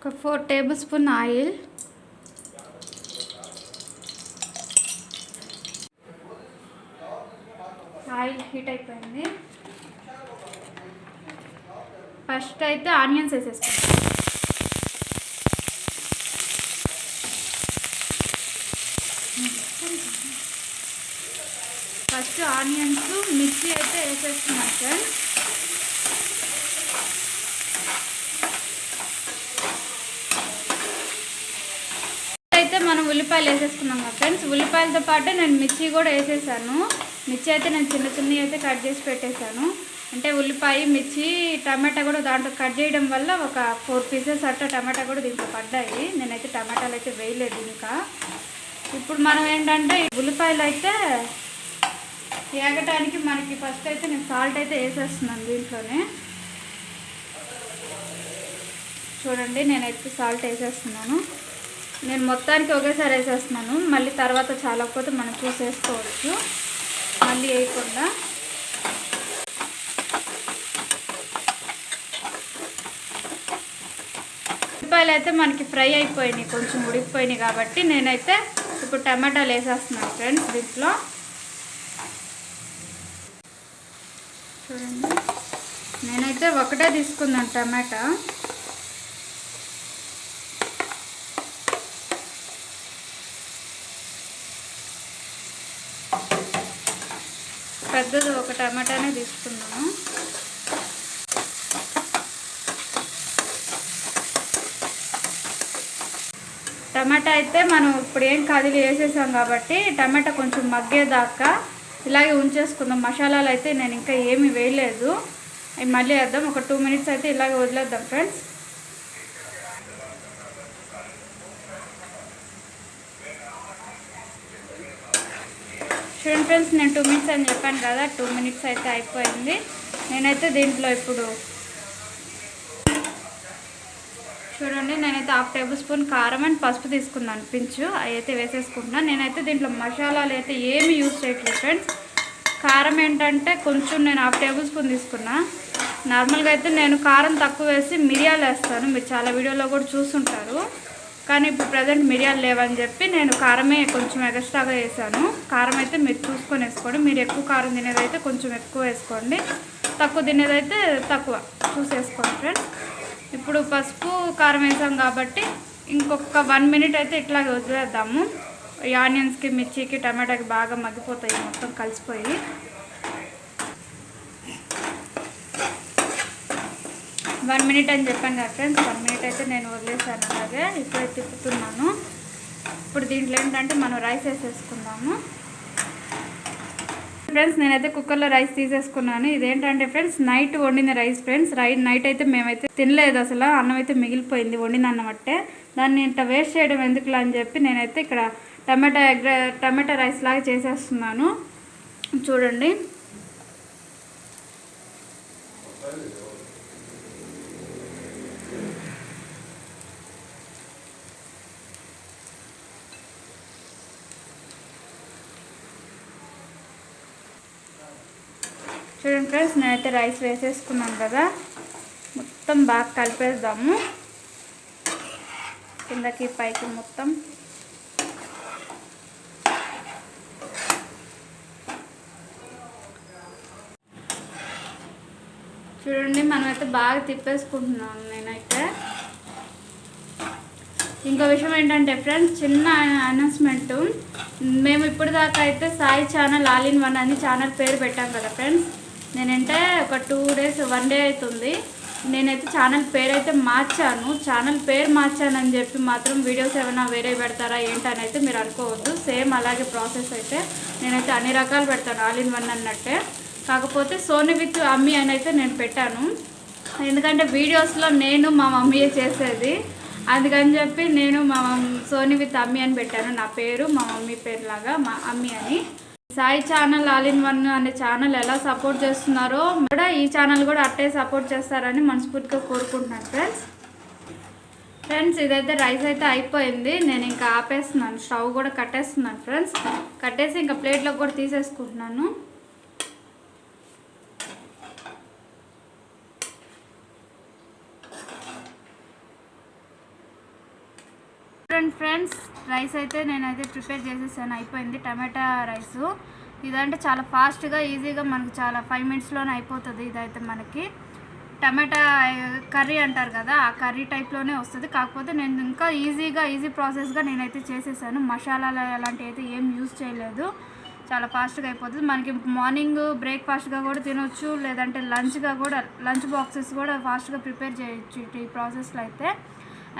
ఒక four tablespoon oil. Oil heat అయిపోయింది. First అయితే ఆనియన్స్ వేసేసుకుంటాం ఫస్ట్ ఆనియన్స్ మిర్చి అయితే వేసేస్తున్నాం సార్ అయితే మనం ఉల్లిపాయలు వేసేసుకున్నాం కదా ఫ్రెండ్స్. ఉల్లిపాయలతో పాటు నేను మిర్చి కూడా వేసేసాను. మిర్చి అయితే నేను చిన్న చిన్నవి అయితే కట్ చేసి పెట్టేశాను. అంటే ఉల్లిపాయ మిర్చి టమాటా కూడా దాంట్లో కట్ చేయడం వల్ల ఒక ఫోర్ పీసెస్ అట్ట టమాటా కూడా దీంట్లో పడ్డాయి. నేనైతే టమాటాలు అయితే వేయలేదు ఇంకా. ఇప్పుడు మనం ఏంటంటే ఉల్లిపాయలు అయితే ఏగటానికి మనకి ఫస్ట్ అయితే నేను సాల్ట్ అయితే వేసేస్తున్నాను దీంట్లోనే. చూడండి నేనైతే సాల్ట్ వేసేస్తున్నాను. నేను మొత్తానికి ఒకేసారి వేసేస్తున్నాను. మళ్ళీ తర్వాత చాలకపోతే మనం చూసేసుకోవచ్చు మళ్ళీ వేయకుండా. ఉల్లిపాయలు అయితే మనకి ఫ్రై అయిపోయినాయి. కొంచెం ఉడికిపోయినాయి కాబట్టి నేనైతే ఇప్పుడు టమాటాలు వేసేస్తున్నాను ఫ్రెండ్స్ దీంట్లో. చూడండి. నేనైతే ఒకటే తీసుకున్నాను టమాటా. పెద్దది ఒక టమాటానే తీసుకున్నాను. టమాటా అయితే మనం ఇప్పుడు ఏం కదిలి వేసేసాం కాబట్టి టమాటా కొంచెం మగ్గేదాకా ఇలాగే ఉంచేసుకుందాం. మసాలాలు అయితే నేను ఇంకా ఏమి వేయలేదు. మళ్ళీ వేద్దాం. ఒక టూ మినిట్స్ అయితే ఇలాగే వదిలేద్దాం ఫ్రెండ్స్. చూడండి ఫ్రెండ్స్ నేను టూ మినిట్స్ అని చెప్పాను కదా టూ మినిట్స్ అయితే అయిపోయింది. నేనైతే దీంట్లో ఇప్పుడు చూడండి నేనైతే హాఫ్ టేబుల్ స్పూన్ కారం అండ్ పసుపు తీసుకున్నాను పించు అవి అయితే వేసేసుకుంటున్నాను నేనైతే దీంట్లో మసాలాలు అయితే ఏమి యూజ్ చేయట్లేదు ఫ్రెండ్స్. కారం ఏంటంటే కొంచెం నేను హాఫ్ టేబుల్ స్పూన్ తీసుకున్నా. నార్మల్గా అయితే నేను కారం తక్కువ వేసి మిరియాలు వేస్తాను. మీరు చాలా వీడియోలో కూడా చూసుంటారు. కానీ ఇప్పుడు ప్రజెంట్ మిరియాలు లేవని చెప్పి నేను కారమే కొంచెం ఎక్స్ట్రాగా వేసాను. కారం అయితే మీరు చూసుకొని వేసుకోండి. మీరు ఎక్కువ కారం తినేదైతే కొంచెం ఎక్కువ వేసుకోండి. తక్కువ తినేదైతే తక్కువ చూసేసుకోండి ఫ్రెండ్స్ ఇప్పుడు పసుపు కారం వేసాం కాబట్టి ఇంకొక వన్ మినిట్ అయితే ఇట్లాగే వదిలేద్దాము. ఈ ఆనియన్స్కి మిర్చికి టమాటాకి బాగా మగ్గిపోతాయి. మొత్తం కలిసిపోయి వన్ మినిట్ అని చెప్పాను కదా ఫ్రెండ్స్ వన్ మినిట్ అయితే నేను వదిలేసాను అలాగే ఇప్పుడే తిప్పుతున్నాను. ఇప్పుడు దీంట్లో ఏంటంటే మనం రైస్ వేసేసుకుందాము. ఫ్రెండ్స్ నేనైతే కుక్కర్లో రైస్ తీసేసుకున్నాను. ఇదేంటంటే ఫ్రెండ్స్ నైట్ వండిన రైస్ ఫ్రెండ్స్. రై నైట్ అయితే మేమైతే తినలేదు అసలు. అన్నం అయితే మిగిలిపోయింది వండిన అన్నం దాన్ని ఇంత వేస్ట్ చేయడం ఎందుకులా అని చెప్పి నేనైతే ఇక్కడ టమాటా ఎగ్ టమాటా రైస్ లాగా చేసేస్తున్నాను. చూడండి. చూడండి ఫ్రెండ్స్ నేనైతే రైస్ వేసేసుకున్నాను కదా. మొత్తం బాగా కలిపేద్దాము. కిందకి పైకి మొత్తం. చూడండి మనమైతే బాగా తిప్పేసుకుంటున్నాను నేనైతే. ఇంకో విషయం ఏంటంటే ఫ్రెండ్స్ చిన్న అనౌన్స్మెంట్. మేము ఇప్పుడు దాకా అయితే Sai channel all in one అని ఛానల్ పేరు పెట్టాం కదా ఫ్రెండ్స్. నేనంటే ఒక టూ డేస్ వన్ డే అవుతుంది నేనైతే ఛానల్ పేరు అయితే మార్చాను. ఛానల్ పేరు మార్చానని చెప్పి మాత్రం వీడియోస్ ఏమైనా వేరే పెడతారా ఏంటని అయితే మీరు అనుకోవద్దు. సేమ్ అలాగే ప్రాసెస్ అయితే నేనైతే అన్ని రకాలు పెడతాను. ఆల్ ఇన్ వన్ అన్నట్టే. కాకపోతే సోనీ విత్ అమ్మీ అని అయితే నేను పెట్టాను. ఎందుకంటే వీడియోస్లో నేను మా మమ్మీయే చేసేది. అందుకని చెప్పి నేను మా మమ్మీ సోనీ విత్ అమ్మీ అని పెట్టాను. నా పేరు మా మమ్మీ పేరు లాగా మా అమ్మీ అని. Sai channel all in one అనే ఛానల్ ఎలా సపోర్ట్ చేస్తున్నారో కూడా ఈ ఛానల్ కూడా అట్టే సపోర్ట్ చేస్తారని మనస్ఫూర్తిగా కోరుకుంటున్నాను ఫ్రెండ్స్. ఫ్రెండ్స్ ఇదైతే రైస్ అయితే అయిపోయింది. నేను ఇంకా ఆపేస్తున్నాను. స్టవ్ కూడా కట్టేస్తున్నాను ఫ్రెండ్స్. కట్టేసి ఇంకా ప్లేట్లో కూడా తీసేసుకుంటున్నాను. ఫ్రెండ్స్ రైస్ అయితే నేనైతే ప్రిపేర్ చేసేసాను. అయిపోయింది టమాటా రైస్. ఇదంటే చాలా ఫాస్ట్గా ఈజీగా మనకు చాలా ఫైవ్ మినిట్స్లోనే అయిపోతుంది ఇదైతే మనకి. టమాటా కర్రీ అంటారు కదా ఆ కర్రీ టైప్లోనే వస్తుంది. కాకపోతే నేను ఇంకా ఈజీగా ఈజీ ప్రాసెస్గా నేనైతే చేసేసాను. మసాలాలు అలాంటివి అయితే ఏం యూజ్ చేయలేదు. చాలా ఫాస్ట్గా అయిపోతుంది. మనకి మార్నింగ్ బ్రేక్ఫాస్ట్గా కూడా తినొచ్చు లేదంటే లంచ్గా కూడా లంచ్ బాక్సెస్ కూడా ఫాస్ట్గా ప్రిపేర్ చేయొచ్చు ఈ ప్రాసెస్లో అయితే.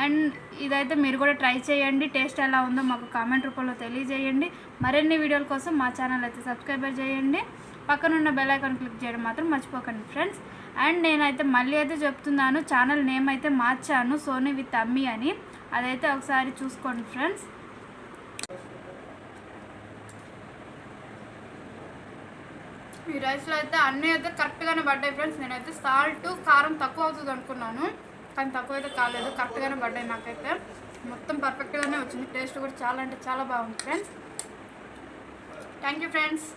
అండ్ ఇదైతే మీరు కూడా ట్రై చేయండి. టేస్ట్ ఎలా ఉందో మాకు కామెంట్ రూపంలో తెలియజేయండి. మరిన్ని వీడియోల కోసం మా ఛానల్ అయితే సబ్స్క్రైబర్ చేయండి. పక్కనున్న బెల్ ఐకాన్ క్లిక్ చేయడం మాత్రం మర్చిపోకండి ఫ్రెండ్స్. అండ్ నేనైతే మళ్ళీ అయితే చెప్తున్నాను ఛానల్ నేమ్ అయితే మార్చాను సోనీ విత్ అమ్మీ అని. అదైతే ఒకసారి చూసుకోండి ఫ్రెండ్స్. ఈ రైస్లో అయితే అన్నీ అయితే కరెక్ట్గానే పడ్డాయి ఫ్రెండ్స్. నేనైతే సాల్ట్ కారం తక్కువ అవుతుంది అనుకున్నాను. కానీ తక్కువ అయితే కాలేదు. కరెక్ట్గానే పడ్డాయి నాకైతే. మొత్తం పర్ఫెక్ట్గానే వచ్చింది. టేస్ట్ కూడా చాలా అంటే చాలా బాగుంది ఫ్రెండ్స్ థ్యాంక్ యూ ఫ్రెండ్స్